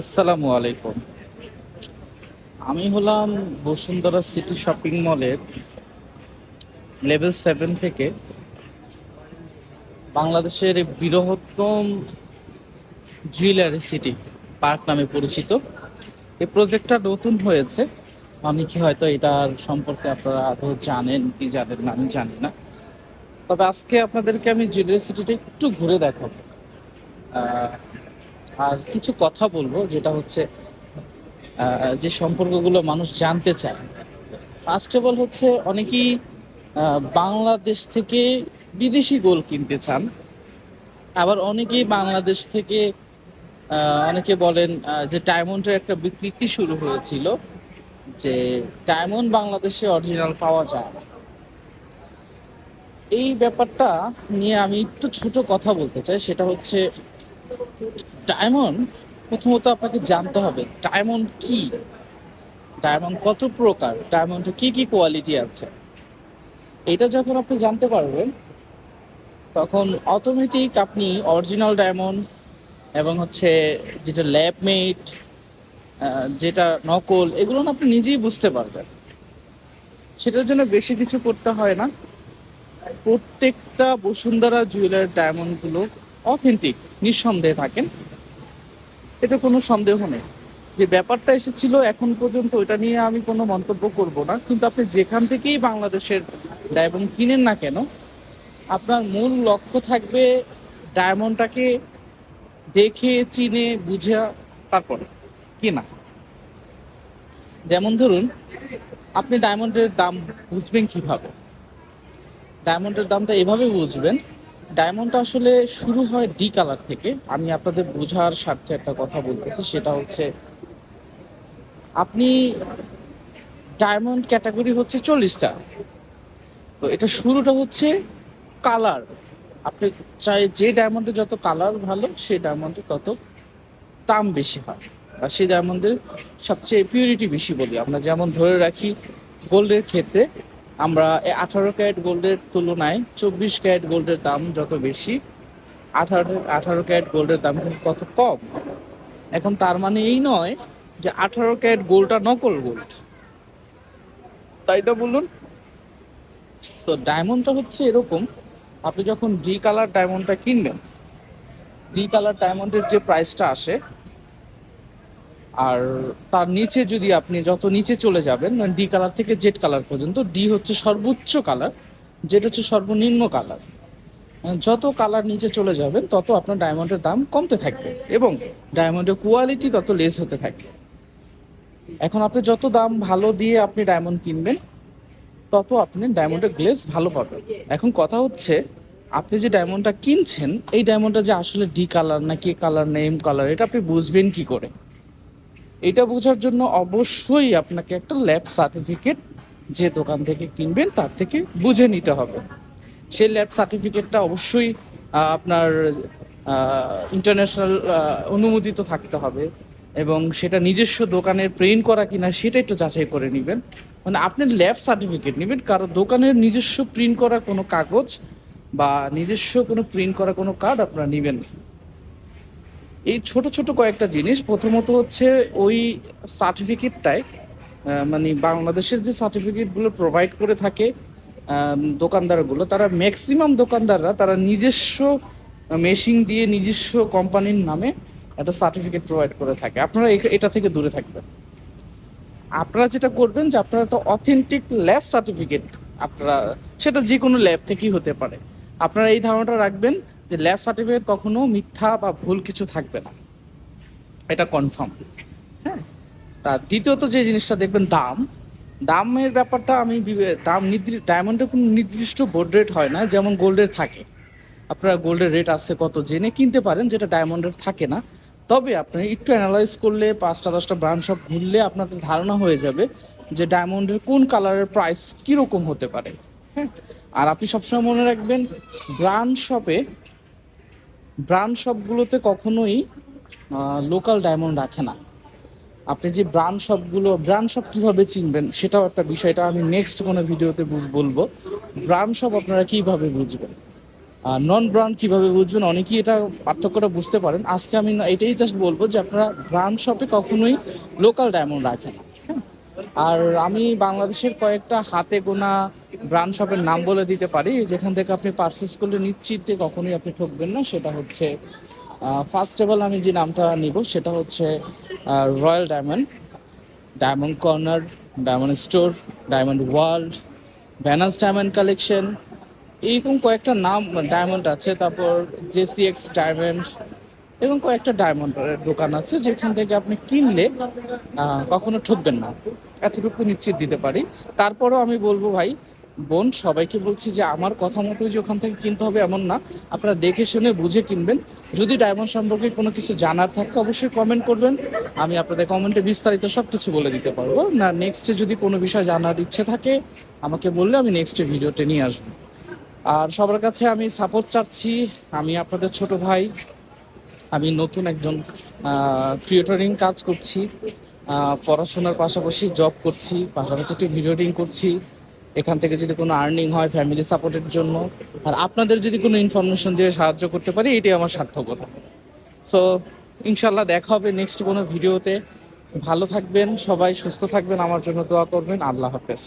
আসসালামু আলাইকুম। আমি হলাম বসুন্ধরা সিটি শপিং মলের লেভেল সেভেন থেকে বাংলাদেশের বৃহত্তম জুয়েলারি সিটি পার্ক নামে পরিচিত। এই প্রজেক্টটা নতুন হয়েছে। আমি কি হয়তো এটার সম্পর্কে আপনারা আদৌ জানেন, কি জানেন না, আমি জানি না। তবে আজকে আপনাদেরকে আমি জুয়েলারি সিটিটা একটু ঘুরে দেখাবো। আর কিছু কথা বলব, যেটা হচ্ছে যে সম্পর্কগুলো মানুষ জানতে চায়। ফার্স্ট অফ অল হচ্ছে, অনেকেই বাংলাদেশ থেকে বিদেশি গোল কিনতে চান। আবার অনেকেই বাংলাদেশ থেকে অনেকে বলেন যে ডায়মন্ডের একটা বিকৃতি শুরু হয়েছিল, যে ডায়মন্ড বাংলাদেশে অরিজিনাল পাওয়া যায় এই ব্যাপারটা নিয়ে আমি একটু ছোট কথা বলতে চাই, সেটা হচ্ছে ডায়মন্ড, প্রথমত আপনাকে জানতে হবে, ডায়মন্ড কি? ডায়মন্ড কত প্রকার? ডায়মন্ডের কি কি কোয়ালিটি আছে? এটা যখন আপনি জানতে পারবেন, তখন অটোমেটিক আপনি অরিজিনাল ডায়মন্ড এবং হচ্ছে যেটা ল্যাব মেড যেটা নকল, এগুলো আপনি নিজেই বুঝতে পারবেন। সেটার জন্য বেশি কিছু করতে হয় না। প্রত্যেকটা বসুন্ধরা জুয়েলার ডায়মন্ডগুলো অথেন্টিক নিঃসন্দেহে থাকেন। এতে কোনো সন্দেহ নেই। যে ব্যাপারটা এসেছিল, এখন পর্যন্ত ওটা নিয়ে আমি কোনো মন্তব্য করব না। কিন্তু আপনি যেখান থেকেই বাংলাদেশের ডায়মন্ড কিনেন না কেন, আপনার মূল লক্ষ্য থাকবে ডায়মন্ডটাকে দেখে, চিনে, বুঝে, তারপরে কিনা। যেমন ধরুন, আপনি ডায়মন্ডের দাম বুঝবেন কীভাবে? ডায়মন্ডের দামটা এভাবে বুঝবেন ডায়মন্ডটা আসলে শুরু হয় ডি কালার থেকে। আমি আপনাদের বোঝার স্বার্থে একটা কথা বলতেছি, সেটা হচ্ছে আপনি ডায়মন্ড ক্যাটাগরি হচ্ছে চল্লিশটা। তো এটা শুরুটা হচ্ছে কালার। আপনি চাই যে ডায়মন্ডের যত কালার ভালো, সেই ডায়মন্ডের তত দাম বেশি হয়। বা সেই ডায়মন্ডের সবচেয়ে পিউরিটি বেশি বলি। আমরা যেমন ধরে রাখি, গোল্ডের ক্ষেত্রে আমরা আঠারো ক্যারেট গোল্ডের তুলনায় চব্বিশ ক্যারেট গোল্ডের দাম যত বেশি আঠারো আঠারো ক্যারেট গোল্ডের দাম কিন্তু কত কম। এখন তার মানে এই নয় যে আঠারো ক্যারেট গোল্ডটা নকল গোল্ড। তাই না বলুন। তো ডায়মন্ডটা হচ্ছে এরকম আপনি যখন ডি কালার ডায়মন্ডটা কিনবেন ডি কালার ডায়মন্ডের যে প্রাইসটা আসে আর তার নিচে যদি আপনি যত নিচে চলে যাবেন ডি কালার থেকে জেড কালার পর্যন্ত ডি হচ্ছে সর্বোচ্চ কালার জেড হচ্ছে সর্বনিম্ন কালার যত কালার নিচে চলে যাবেন, তত আপনার ডায়মন্ডের দাম কমতে থাকবে এবং ডায়মন্ডের কোয়ালিটি তত লেস হতে থাকবে। এখন আপনি যত দাম ভালো দিয়ে আপনি ডায়মন্ড কিনবেন, তত আপনি ডায়মন্ডের গ্লেস ভালো পাবেন। এখন কথা হচ্ছে, আপনি যে ডায়মন্ডটা কিনছেন, এই ডায়মন্ডটা যে আসলে ডি কালার না কে কালার না এম কালার এটা আপনি বুঝবেন কি করে? এটা বোঝার জন্য অবশ্যই আপনাকে একটা ল্যাব সার্টিফিকেট যে দোকান থেকে কিনবেন তার থেকে বুঝে নিতে হবে সেই ল্যাব সার্টিফিকেটটা অবশ্যই আপনার ইন্টারন্যাশনাল অনুমোদিত থাকতে হবে এবং সেটা নিজস্ব দোকানের প্রিন্ট করা কিনা সেটা একটু যাচাই করে নেবেন মানে আপনি ল্যাব সার্টিফিকেট নেবেন, কারও দোকানের নিজস্ব প্রিন্ট করা কোনো কাগজ বা নিজস্ব কোনো প্রিন্ট করা কোনো কার্ড আপনারা নেবেন না। এই ছোট ছোট কয়েকটা জিনিস, প্রথমত হচ্ছে ওই সার্টিফিকেটটায় মানে বাংলাদেশের যে সার্টিফিকেটগুলো প্রোভাইড করে থাকে দোকানদারগুলো, তারা ম্যাক্সিমাম দোকানদাররা, তারা নিজস্ব মেশিন দিয়ে নিজস্ব কোম্পানির নামে একটা সার্টিফিকেট প্রোভাইড করে থাকে। আপনারা এটা থেকে দূরে থাকবেন। আপনারা যেটা করবেন যে আপনারা একটা অথেন্টিক ল্যাব সার্টিফিকেট আপনারা, সেটা যে কোনো ল্যাব থেকেই হতে পারে। আপনারা এই ধারণাটা রাখবেন যে ল্যাব সার্টিফিকেট কখনো মিথ্যা বা ভুল কিছু থাকবে না। এটা কনফার্ম হ্যাঁ? তা দ্বিতীয়ত যে জিনিসটা দেখবেন, দাম। দামের ব্যাপারটা আমি দাম নির্দিষ্ট ডায়মন্ডের কোনো নির্দিষ্ট বোর্ড রেট হয় না, যেমন গোল্ডের থাকে। আপনারা গোল্ডের রেট আছে কত জেনে কিনতে পারেন, যেটা ডায়মন্ডের থাকে না। তবে আপনি একটু অ্যানালাইজ করলে, পাঁচটা, দশটা ব্র্যান্ড শপ ঘুরলে আপনাদের ধারণা হয়ে যাবে যে ডায়মন্ডের কোন কালারের প্রাইস কীরকম হতে পারে। হ্যাঁ? আর আপনি সবসময় মনে রাখবেন ব্র্যান্ড শপে ব্র্যান্ড শপগুলোতে কখনোই লোকাল ডায়মন্ড রাখে না। আপনি যে ব্র্যান্ড শপগুলো, ব্র্যান্ড শপ কীভাবে চিনবেন সেটাও একটা বিষয়টা আমি নেক্সট কোনো ভিডিওতে বলব। ব্র্যান্ড শপ আপনারা কীভাবে বুঝবেন? নন ব্র্যান্ড কীভাবে বুঝবেন? অনেকেই এটা পার্থক্যটা বুঝতে পারেন। আজকে আমি এটাই জাস্ট বলব যে আপনারা ব্র্যান্ড শপে কখনোই লোকাল ডায়মন্ড রাখেন? আর আমি বাংলাদেশের কয়েকটা হাতে গোনা ব্র্যান্ড শপের নাম বলে দিতে পারি, যেখান থেকে আপনি পারচেস করলে নিশ্চিতে কখনোই আপনি ঠকবেন না, সেটা হচ্ছে ফার্স্ট অফ অল আমি যে নামটা নিব, সেটা হচ্ছে royal diamond diamond corner diamond store diamond world Venus diamond collection এইরকম কয়েকটা নাম ডায়মন্ড আছে, তারপর জেসিএক্স ডায়মন্ড এবং কয়েকটা ডায়মন্ডের দোকান আছে, যেখান থেকে আপনি কিনলে কখনো ঠকবেন না। এতটুকু নিশ্চিত দিতে পারি। তারপরেও আমি বলব ভাই বোন, সবাইকে বলছি যে আমার কথা মতো যে ওখান থেকে কিনতে হবে এমন না। আপনারা দেখে শুনে বুঝে কিনবেন। যদি ডায়মন্ড সম্পর্কে কোনো কিছু জানার থাকে, অবশ্যই কমেন্ট করবেন। আমি আপনাদের কমেন্টে বিস্তারিত সব কিছু বলে দিতে পারব। না নেক্সটে যদি কোনো বিষয় জানার ইচ্ছে থাকে, আমাকে বললে আমি নেক্সটে ভিডিওতে নিয়ে আসব। আর সবার কাছে আমি সাপোর্ট চাচ্ছি। আমি আপনাদের ছোট ভাই। আমি নতুন একজন ক্রিয়েটরিং কাজ করছি। পড়াশোনার পাশাপাশি জব করছি। পাশাপাশি একটু ভিডিওটিং করছি। এখান থেকে যদি কোনো আর্নিং হয় ফ্যামিলি সাপোর্টের জন্য, আর আপনাদের যদি কোনো ইনফরমেশন দিয়ে সাহায্য করতে পারি, এটাই আমার সার্থকতা। সো ইনশাল্লাহ দেখা হবে নেক্সট কোনো ভিডিওতে ভালো থাকবেন, সবাই সুস্থ থাকবেন, আমার জন্য দোয়া করবেন। আল্লাহ হাফেজ।